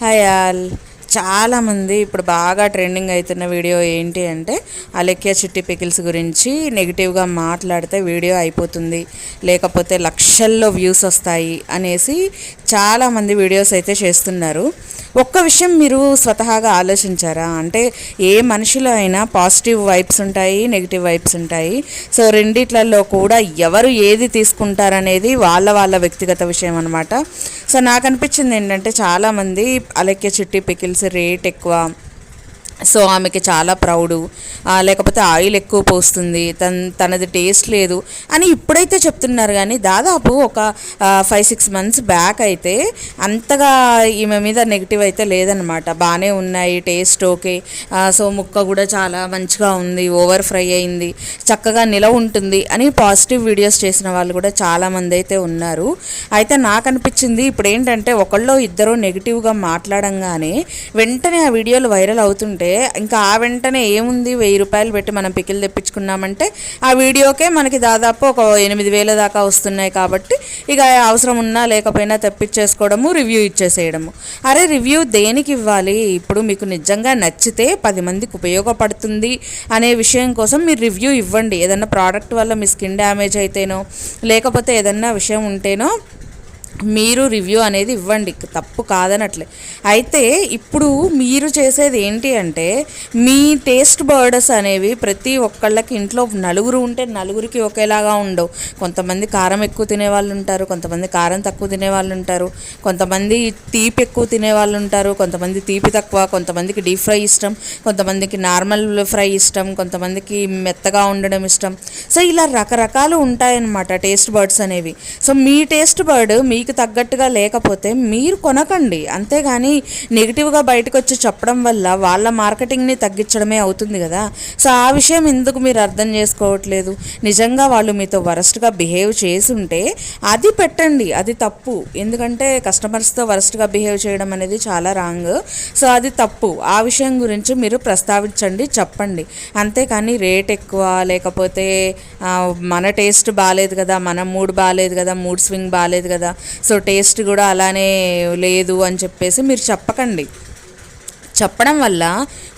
Hi all. చాలామంది ఇప్పుడు బాగా ట్రెండింగ్ అవుతున్న వీడియో ఏంటి అంటే అలెక్య చిట్టి పికిల్స్ గురించి నెగిటివ్గా మాట్లాడితే వీడియో అయిపోతుంది. లేకపోతే లక్షల్లో వ్యూస్ వస్తాయి అనేసి చాలామంది వీడియోస్ అయితే చేస్తున్నారు. ఒక్క విషయం మీరు స్వతహాగా ఆలోచించారా? అంటే ఏ మనిషిలో అయినా పాజిటివ్ వైబ్స్ ఉంటాయి నెగిటివ్ వైబ్స్ ఉంటాయి. సో రెండిట్లలో కూడా ఎవరు ఏది తీసుకుంటారనేది వాళ్ళ వాళ్ళ వ్యక్తిగత విషయం అనమాట సో నాకు అనిపించింది ఏంటంటే చాలామంది అలెక్య చిట్టి పికిల్స్ రేట్ ఎక్కువ సో ఆమెకి చాలా ప్రౌడు. లేకపోతే ఆయిల్ ఎక్కువ పోస్తుంది. తన తనది టేస్ట్ లేదు అని ఇప్పుడైతే చెప్తున్నారు కానీ దాదాపు ఒక ఫైవ్ సిక్స్ మంత్స్ బ్యాక్ అయితే అంతగా ఈమె మీద నెగిటివ్ అయితే లేదనమాట బాగానే ఉన్నాయి టేస్ట్ ఓకే సో ముక్క కూడా చాలా మంచిగా ఉంది ఓవర్ ఫ్రై అయింది చక్కగా నిలవ ఉంటుంది అని పాజిటివ్ వీడియోస్ చేసిన వాళ్ళు కూడా చాలామంది అయితే ఉన్నారు. అయితే నాకు అనిపించింది ఇప్పుడు ఏంటంటే ఒకళ్ళు ఇద్దరు నెగిటివ్గా మాట్లాడంగానే వెంటనే ఆ వీడియోలు వైరల్ అవుతుంటే ఇంకా ఆ వెంటనే ఏముంది? వెయ్యి రూపాయలు పెట్టి మనం పికిల్ తెప్పించుకున్నామంటే ఆ వీడియోకే మనకి దాదాపు ఒక ఎనిమిది వేల దాకా వస్తున్నాయి కాబట్టి ఇక అవసరం ఉన్నా లేకపోయినా తెప్పించేసుకోవడము రివ్యూ ఇచ్చేసేయడము. అరే రివ్యూ దేనికి ఇవ్వాలి? ఇప్పుడు మీకు నిజంగా నచ్చితే పది మందికి ఉపయోగపడుతుంది అనే విషయం కోసం మీరు రివ్యూ ఇవ్వండి. ఏదన్నా ప్రోడక్ట్ వల్ల మీ స్కిన్ డ్యామేజ్ అయితేనో లేకపోతే ఏదన్నా విషయం ఉంటేనో మీరు రివ్యూ అనేది ఇవ్వండి. తప్పు కాదనట్లే. అయితే ఇప్పుడు మీరు చేసేది ఏంటి అంటే మీ టేస్ట్ బర్డ్స్ అనేవి ప్రతి ఒక్కళ్ళకి ఇంట్లో నలుగురు ఉంటే నలుగురికి ఒకేలాగా ఉండవు. కొంతమంది కారం ఎక్కువ తినే వాళ్ళు ఉంటారు కొంతమంది కారం తక్కువ తినే వాళ్ళు ఉంటారు కొంతమంది తీపి ఎక్కువ తినే వాళ్ళు ఉంటారు కొంతమంది తీపి తక్కువ కొంతమందికి డీప్ ఫ్రై ఇష్టం కొంతమందికి నార్మల్ ఫ్రై ఇష్టం కొంతమందికి మెత్తగా ఉండడం ఇష్టం. సో ఇలా రకరకాలు ఉంటాయన్నమాట టేస్ట్ బర్డ్స్ అనేవి. సో మీ టేస్ట్ బర్డ్ మీకు మీకు తగ్గట్టుగా లేకపోతే మీరు కొనకండి. అంతేగాని నెగిటివ్గా బయటకు వచ్చి చెప్పడం వల్ల వాళ్ళ మార్కెటింగ్ని తగ్గించడమే అవుతుంది కదా. సో ఆ విషయం ఎందుకు మీరు అర్థం చేసుకోవట్లేదు? నిజంగా వాళ్ళు మీతో వరస్ట్గా బిహేవ్ చేసి ఉంటే అది పెట్టండి. అది తప్పు. ఎందుకంటే కస్టమర్స్తో వరస్ట్గా బిహేవ్ చేయడం అనేది చాలా రాంగ్. సో అది తప్పు. ఆ విషయం గురించి మీరు ప్రస్తావించండి చెప్పండి. అంతేకాని రేట్ ఎక్కువ లేకపోతే మన టేస్ట్ బాగాలేదు కదా మన మూడ్ బాగాలేదు కదా మూడ్ స్వింగ్ బాగాలేదు కదా. సో టేస్ట్ కూడా అలానే లేదు అని చెప్పేసి మీరు చెప్పకండి. చెప్పడం వల్ల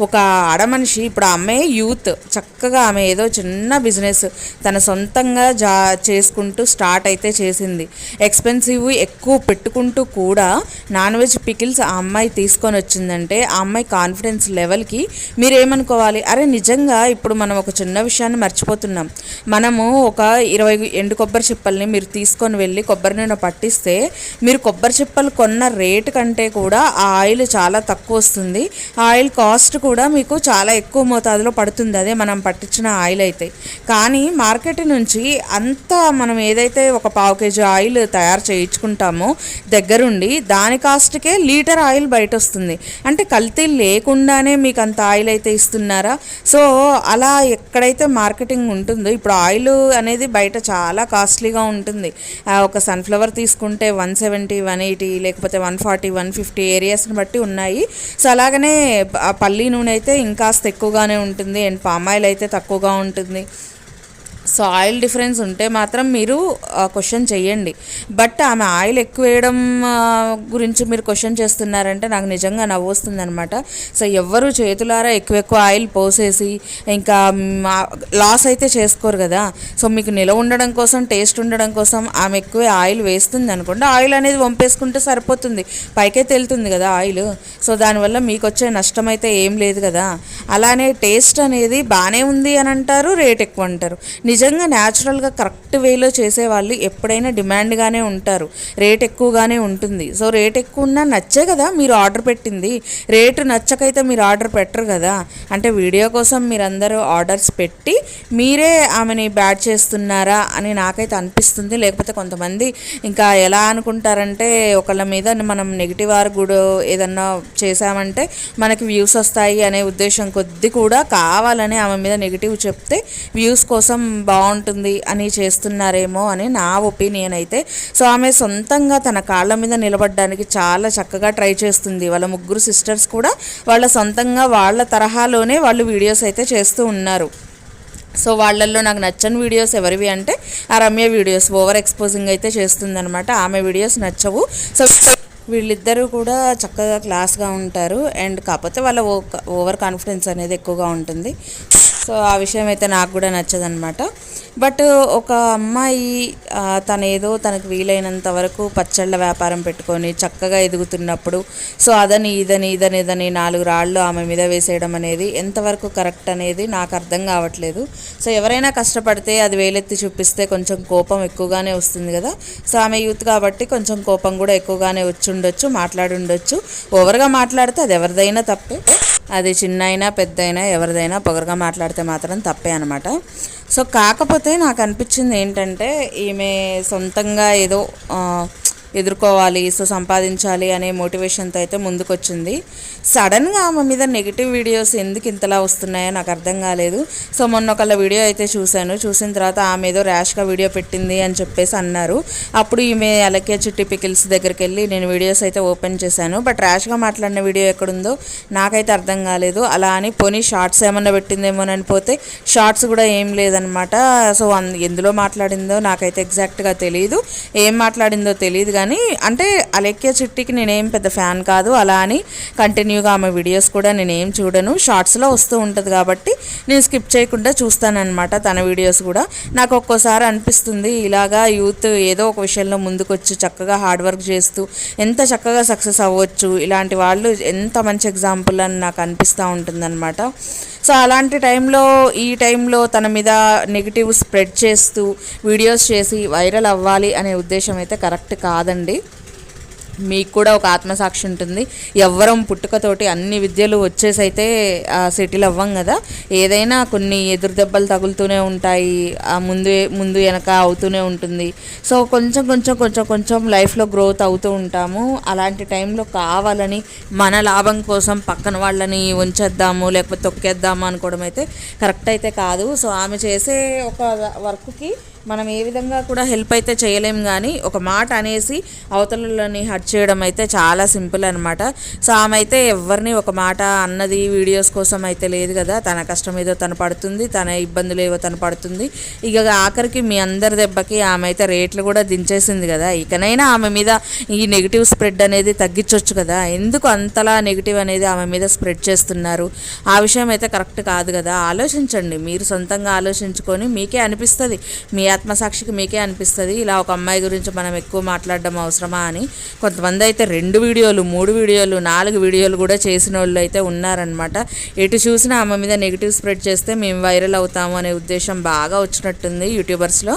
ఒక ఆడమనిషి ఇప్పుడు ఆమె యూత్ చక్కగా ఆమె ఏదో చిన్న బిజినెస్ తన సొంతంగా జా చేసుకుంటూ స్టార్ట్ అయితే చేసింది. ఎక్స్పెన్సివ్ ఎక్కువ పెట్టుకుంటూ కూడా నాన్ వెజ్ పికిల్స్ ఆ అమ్మాయి తీసుకొని వచ్చిందంటే ఆ అమ్మాయి కాన్ఫిడెన్స్ లెవెల్కి మీరు ఏమనుకోవాలి అరే నిజంగా ఇప్పుడు మనం ఒక చిన్న విషయాన్ని మర్చిపోతున్నాం. మనము ఒక ఇరవై ఎండు కొబ్బరి చిప్పల్ని మీరు తీసుకొని వెళ్ళి కొబ్బరి నూనె పట్టిస్తే మీరు కొబ్బరి చిప్పలు కొన్న రేటు కంటే కూడా ఆ ఆయిల్ చాలా తక్కువ వస్తుంది. ఆయిల్ కాస్ట్ కూడా మీకు చాలా ఎక్కువ మోతాదులో పడుతుంది. అదే మనం పట్టించిన ఆయిల్ అయితే. కానీ మార్కెట్ నుంచి అంత మనం ఏదైతే ఒక పావు కేజీ ఆయిల్ తయారు చేయించుకుంటామో దగ్గరుండి దాని కాస్ట్కే లీటర్ ఆయిల్ బయట వస్తుంది అంటే కల్తీ లేకుండానే మీకు అంత ఆయిల్ అయితే ఇస్తున్నారా? సో అలా ఎక్కడైతే మార్కెటింగ్ ఉంటుందో ఇప్పుడు ఆయిల్ అనేది బయట చాలా కాస్ట్లీగా ఉంటుంది. ఒక సన్ఫ్లవర్ తీసుకుంటే వన్ సెవెంటీ వన్ ఎయిటీ లేకపోతే వన్ ఫార్టీ వన్ ఫిఫ్టీ ఏరియాస్ని బట్టి ఉన్నాయి. సో అలాగే అలానే పల్లి నూనె అయితే ఇంకాస్త ఎక్కువగానే ఉంటుంది. అండ్ పామాయిల్ అయితే తక్కువగా ఉంటుంది. సో ఆయిల్ డిఫరెన్స్ ఉంటే మాత్రం మీరు క్వశ్చన్ చేయండి బట్ ఆమె ఆయిల్ ఎక్కువ వేయడం గురించి మీరు క్వశ్చన్ చేస్తున్నారంటే నాకు నిజంగా నవ్వొస్తుంది అనమాట సో ఎవ్వరు చేతులారా ఎక్కువ ఎక్కువ ఆయిల్ పోసేసి ఇంకా లాస్ అయితే చేసుకోరు కదా. సో మీకు నిలవ ఉండడం కోసం టేస్ట్ ఉండడం కోసం ఆమె ఎక్కువ ఆయిల్ వేస్తుంది అనుకోండి ఆయిల్ అనేది వంపేసుకుంటే సరిపోతుంది. పైకే తెలుతుంది కదా ఆయిల్. సో దానివల్ల మీకు వచ్చే నష్టం అయితే ఏం లేదు కదా. అలానే టేస్ట్ అనేది బాగానే ఉంది అని అంటారు రేట్ ఎక్కువ అంటారు. నిజంగా న్యాచురల్గా కరెక్ట్ వేలో చేసేవాళ్ళు ఎప్పుడైనా డిమాండ్గానే ఉంటారు. రేట్ ఎక్కువగానే ఉంటుంది. సో రేట్ ఎక్కువ ఉన్నా నచ్చే కదా మీరు ఆర్డర్ పెట్టింది. రేటు నచ్చకైతే మీరు ఆర్డర్ పెట్టరు కదా. అంటే వీడియో కోసం మీరందరూ ఆర్డర్స్ పెట్టి మీరే ఆమెని బ్యాడ్ చేస్తున్నారా అని నాకైతే అనిపిస్తుంది. లేకపోతే కొంతమంది ఇంకా ఎలా అనుకుంటారంటే ఒకళ్ళ మీద మనం నెగిటివ్ ఆర్ గుడ్ ఏదన్నా చేసామంటే మనకి వ్యూస్ వస్తాయి అనే ఉద్దేశం కొద్ది కూడా కావాలని ఆమె మీద నెగిటివ్ చెప్తే వ్యూస్ కోసం బాగుంటుంది అని చేస్తున్నారేమో అని నా ఒపీనియన్ అయితే సో ఆమె సొంతంగా తన కాళ్ళ మీద నిలబడడానికి చాలా చక్కగా ట్రై చేస్తుంది. వాళ్ళ ముగ్గురు సిస్టర్స్ కూడా వాళ్ళ సొంతంగా వాళ్ళ తరహాలోనే వాళ్ళు వీడియోస్ అయితే చేస్తూ ఉన్నారు. సో వాళ్ళల్లో నాకు నచ్చని వీడియోస్ ఎవరివి అంటే ఆ రమ్య వీడియోస్. ఓవర్ ఎక్స్పోజింగ్ అయితే చేస్తుందనమాట ఆమె వీడియోస్ నచ్చవు. సో వీళ్ళిద్దరూ కూడా చక్కగా క్లాస్గా ఉంటారు. అండ్ కాకపోతే వాళ్ళ ఓవర్ కాన్ఫిడెన్స్ అనేది ఎక్కువగా ఉంటుంది. సో ఆ విషయం అయితే నాకు కూడా నచ్చదనమాట బట్ ఒక అమ్మాయి తనేదో ఏదో తనకు వీలైనంత వరకు పచ్చళ్ళ వ్యాపారం పెట్టుకొని చక్కగా ఎదుగుతున్నప్పుడు సో అదని ఇదని ఇదని ఇదని నాలుగు రాళ్ళు ఆమె మీద వేసేయడం అనేది ఎంతవరకు కరెక్ట్ అనేది నాకు అర్థం కావట్లేదు. సో ఎవరైనా కష్టపడితే అది వేలెత్తి చూపిస్తే కొంచెం కోపం ఎక్కువగానే వస్తుంది కదా. సో ఆమె యూత్ కాబట్టి కొంచెం కోపం కూడా ఎక్కువగానే వచ్చి ఉండొచ్చు మాట్లాడి ఉండొచ్చు ఓవర్గా మాట్లాడితే అది ఎవరిదైనా తప్పే. అది చిన్న అయినా పెద్ద అయినా ఎవరిదైనా పొగరుగా మాట్లాడితే మాత్రం తప్పే అనమాట సో కాకపోతే నాకు అనిపించింది ఏంటంటే ఈమె సొంతంగా ఏదో ఎదుర్కోవాలి సో సంపాదించాలి అనే మోటివేషన్తో అయితే ముందుకొచ్చింది. సడన్గా ఆమె మీద నెగిటివ్ వీడియోస్ ఎందుకు ఇంతలా వస్తున్నాయో నాకు అర్థం కాలేదు. సో మొన్న ఒకళ్ళ వీడియో అయితే చూశాను. చూసిన తర్వాత ఆమె ఏదో ర్యాష్గా వీడియో పెట్టింది అని చెప్పేసి అన్నారు. అప్పుడు ఈమె అలకే చిట్టి పికిల్స్ దగ్గరికి వెళ్ళి నేను వీడియోస్ అయితే ఓపెన్ చేశాను. బట్ ర్యాష్గా మాట్లాడిన వీడియో ఎక్కడుందో నాకైతే అర్థం కాలేదు. అలా అని పోనీ షార్ట్స్ ఏమన్నా పెట్టిందేమోనని పోతే షార్ట్స్ కూడా ఏం లేదనమాట. సో అన్- ఎందులో మాట్లాడిందో నాకైతే ఎగ్జాక్ట్గా తెలియదు ఏం మాట్లాడిందో తెలియదు కానీ అంటే అలెక్య చిట్టికి నేనేం పెద్ద ఫ్యాన్ కాదు అలా అని కంటిన్యూగా ఆమె వీడియోస్ కూడా నేనేం చూడను. షార్ట్స్లో వస్తూ ఉంటుంది కాబట్టి నేను స్కిప్ చేయకుండా చూస్తానన్నమాట తన వీడియోస్ కూడా. నాకు ఒక్కోసారి అనిపిస్తుంది ఇలాగా యూత్ ఏదో ఒక విషయంలో ముందుకొచ్చి చక్కగా హార్డ్ వర్క్ చేస్తూ ఎంత చక్కగా సక్సెస్ అవ్వచ్చు ఇలాంటి వాళ్ళు ఎంత మంచి ఎగ్జాంపుల్ అని నాకు అనిపిస్తూ ఉంటుందన్నమాట. సో అలాంటి టైంలో ఈ టైంలో తన మీద నెగిటివ్ స్ప్రెడ్ చేస్తూ వీడియోస్ చేసి వైరల్ అవ్వాలి అనే ఉద్దేశం అయితే కరెక్ట్ కాదు కాదండి. మీకు కూడా ఒక ఆత్మసాక్షి ఉంటుంది. ఎవ్వరం పుట్టుకతోటి అన్ని విద్యలు వచ్చేసి అయితే సెటిల్ అవ్వం కదా. ఏదైనా కొన్ని ఎదురు దెబ్బలు తగులుతూనే ఉంటాయి. ఆ ముందు ముందు వెనక అవుతూనే ఉంటుంది. సో కొంచెం కొంచెం కొంచెం కొంచెం లైఫ్లో గ్రోత్ అవుతూ ఉంటాము. అలాంటి టైంలో కావాలని మన లాభం కోసం పక్కన వాళ్ళని ఉంచేద్దాము లేకపోతే తొక్కేద్దాము అనుకోవడం అయితే కరెక్ట్ అయితే కాదు. సో ఆమె చేసే ఒక వర్క్కి మనం ఏ విధంగా కూడా హెల్ప్ అయితే చేయలేం కానీ ఒక మాట అనేసి అవతలని హర్ట్ చేయడం అయితే చాలా సింపుల్ అనమాట సో ఆమె అయితే ఎవరిని ఒక మాట అన్నది వీడియోస్ కోసం అయితే లేదు కదా. తన కష్టం ఏదో తను పడుతుంది తన ఇబ్బందులు ఏవో తను పడుతుంది. ఇక ఆఖరికి మీ అందరి దెబ్బకి ఆమె అయితే రేట్లు కూడా దించేసింది కదా. ఇకనైనా ఆమె మీద ఈ నెగిటివ్ స్ప్రెడ్ అనేది తగ్గించవచ్చు కదా. ఎందుకు అంతలా నెగిటివ్ అనేది ఆమె మీద స్ప్రెడ్ చేస్తున్నారు? ఆ విషయం అయితే కరెక్ట్ కాదు కదా. ఆలోచించండి. మీరు సొంతంగా ఆలోచించుకొని మీకే అనిపిస్తుంది. మీ ఆత్మసాక్షికి మీకే అనిపిస్తుంది. ఇలా ఒక అమ్మాయి గురించి మనం ఎక్కువ మాట్లాడడం అవసరమా అని. కొంతమంది అయితే రెండు వీడియోలు మూడు వీడియోలు నాలుగు వీడియోలు కూడా చేసిన వాళ్ళు అయితే ఉన్నారనమాట ఎటు చూసినా ఆమె మీద నెగిటివ్ స్ప్రెడ్ చేస్తే మేము వైరల్ అవుతాము అనే ఉద్దేశం బాగా వచ్చినట్టుంది యూట్యూబర్స్లో.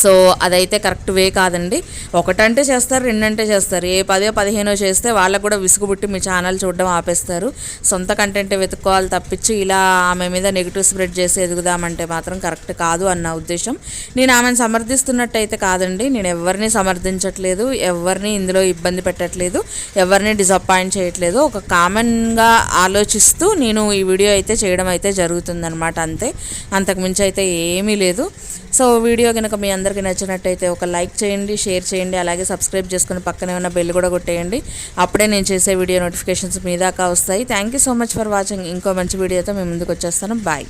సో అదైతే కరెక్ట్ వే కాదండి. ఒకటంటే చేస్తారు రెండంటే చేస్తారు. ఏ పదో పదిహేనో చేస్తే వాళ్ళకు కూడా విసుగుబుట్టి మీ ఛానల్ చూడడం ఆపేస్తారు. సొంత కంటెంట్ వెతుక్కోవాలి తప్పించి ఇలా ఆమె మీద నెగిటివ్ స్ప్రెడ్ చేసి ఎదుగుదామంటే మాత్రం కరెక్ట్ కాదు అన్న ఉద్దేశం. నేను ఆమెను సమర్థిస్తున్నట్టయితే కాదండి. నేను ఎవరిని సమర్థించట్లేదు ఎవరిని ఇందులో ఇబ్బంది పెట్టట్లేదు ఎవరిని డిసప్పాయింట్ చేయట్లేదు. ఒక కామన్గా ఆలోచిస్తూ నేను ఈ వీడియో అయితే చేయడం అయితే జరుగుతుందనమాట అంతే. అంతకుమించి అయితే ఏమీ లేదు. సో వీడియో కనుక మీ అందరికీ నచ్చినట్టయితే ఒక లైక్ చేయండి షేర్ చేయండి అలాగే సబ్స్క్రైబ్ చేసుకుని పక్కనే ఉన్న బెల్ కూడా కొట్టేయండి. అప్పుడే నేను చేసే వీడియో నోటిఫికేషన్స్ మీ దాకా వస్తాయి. Thank you so much for watching ఇంకో మంచి వీడియోతో మేము ముందుకు వచ్చేస్తాను. బాయ్